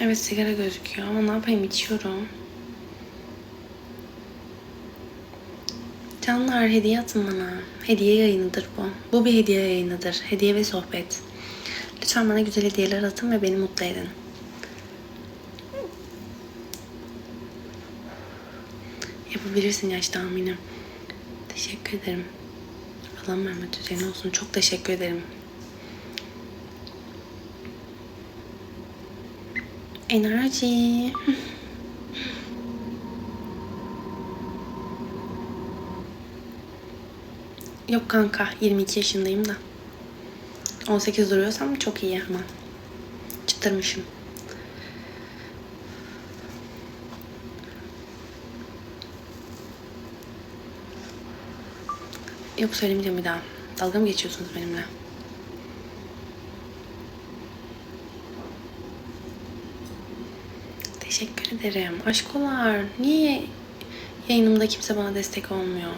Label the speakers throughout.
Speaker 1: Evet sigara gözüküyor ama ne yapayım içiyorum. Canlar hediye atın bana. Hediye yayınıdır bu. Bu bir hediye yayınıdır. Hediye ve sohbet. Lütfen bana güzel hediyeler atın ve beni mutlu edin. Yapabilirsin yaş tahminim. Teşekkür ederim. Allah merhamet üzerine olsun. Çok teşekkür ederim. Enerji. Yok kanka 22 yaşındayım da. 18 duruyorsam çok iyi ama. Çıtırmışım. Yok söylemeyeceğim bir daha. Dalga mı geçiyorsunuz benimle? Teşekkür ederim. Aşkolar. Niye yayınımda kimse bana destek olmuyor?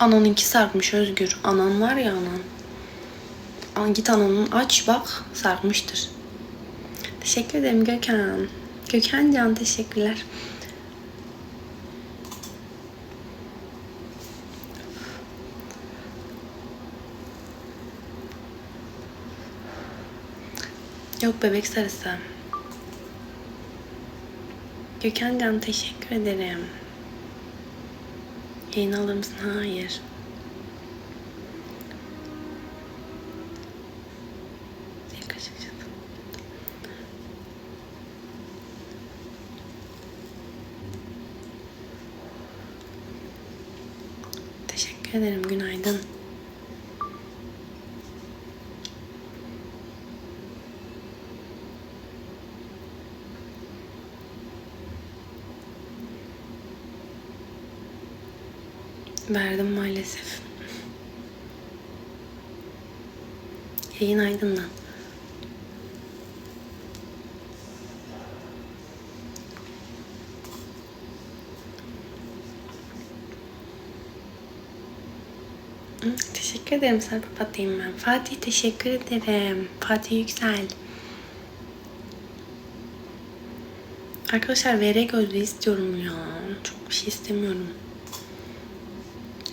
Speaker 1: Ananınki sarkmış Özgür. Anan var ya anan. An git ananın aç bak sarkmıştır. Teşekkür ederim Gökhan. Gökhan Can teşekkürler. Yok bebek sarısı. Gökhan Can teşekkür ederim. Yayın alır mısın? Hayır. Teşekkür ederim. Günaydın. Verdim maalesef. Yayın aydınlan. Teşekkür ederim sana papatayım ben. Fatih teşekkür ederim. Fatih Yüksel. Arkadaşlar VR gözlüğü istiyorum ya. Çok bir şey istemiyorum.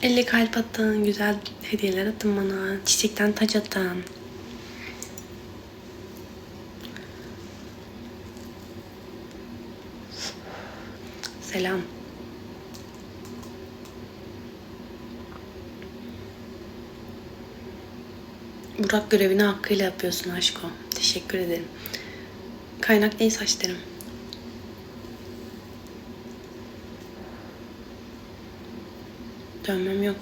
Speaker 1: 50 kalp atın, güzel hediyeler atın bana. Çiçekten taç atın. Selam. Burak görevini hakkıyla yapıyorsun aşko. Teşekkür ederim. Kaynak değil saçlarım. Dönmem yok.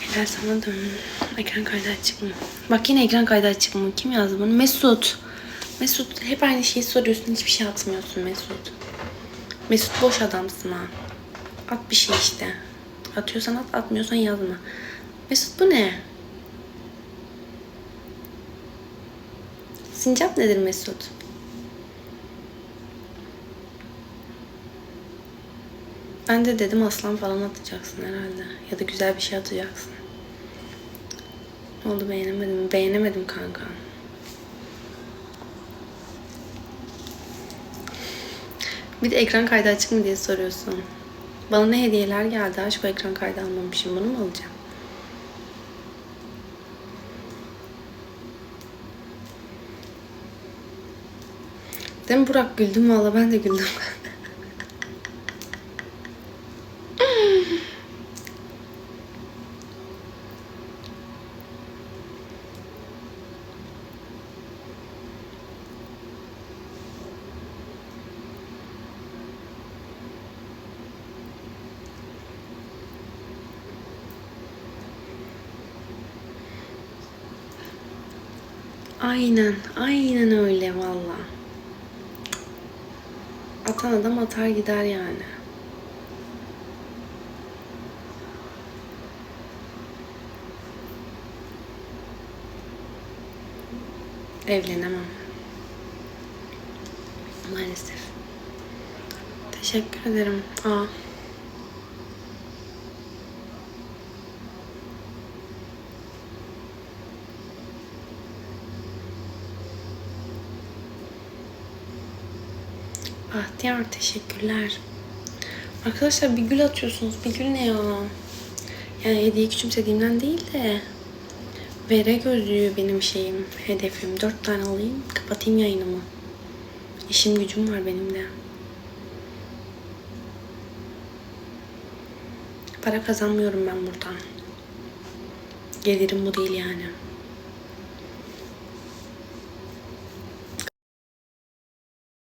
Speaker 1: Helal sana dön. Ekran kaydı açık mı? Bak yine ekran kaydı açık mı? Kim yazdı bunu? Mesut. Mesut hep aynı şeyi soruyorsun. Hiçbir şey atmıyorsun Mesut. Mesut boş adamsın ha. At bir şey işte. Atıyorsan at, atmıyorsan yazma. Mesut bu ne? Sincap nedir Mesut? Ben de dedim aslan falan atacaksın herhalde. Ya da güzel bir şey atacaksın. Ne oldu beğenemedim? Beğenemedim kanka. Bir de ekran kaydı açık mı diye soruyorsun. Bana ne hediyeler geldi aşk o ekran kaydı almamışım. Bunu mu alacağım? Değil mi Burak güldüm valla ben de güldüm. Aynen, aynen öyle valla. Atan adam atar gider yani. Evlenemem. Maalesef. Teşekkür ederim. Aa. Bahtiyar teşekkürler. Arkadaşlar bir gül atıyorsunuz. Bir gül ne ya? Yani hediye küçümsediğimden değil de Vere gözlüğü benim şeyim, hedefim. Dört tane alayım, kapatayım yayınımı. İşim gücüm var benim de. Para kazanmıyorum ben buradan. Gelirim bu değil yani.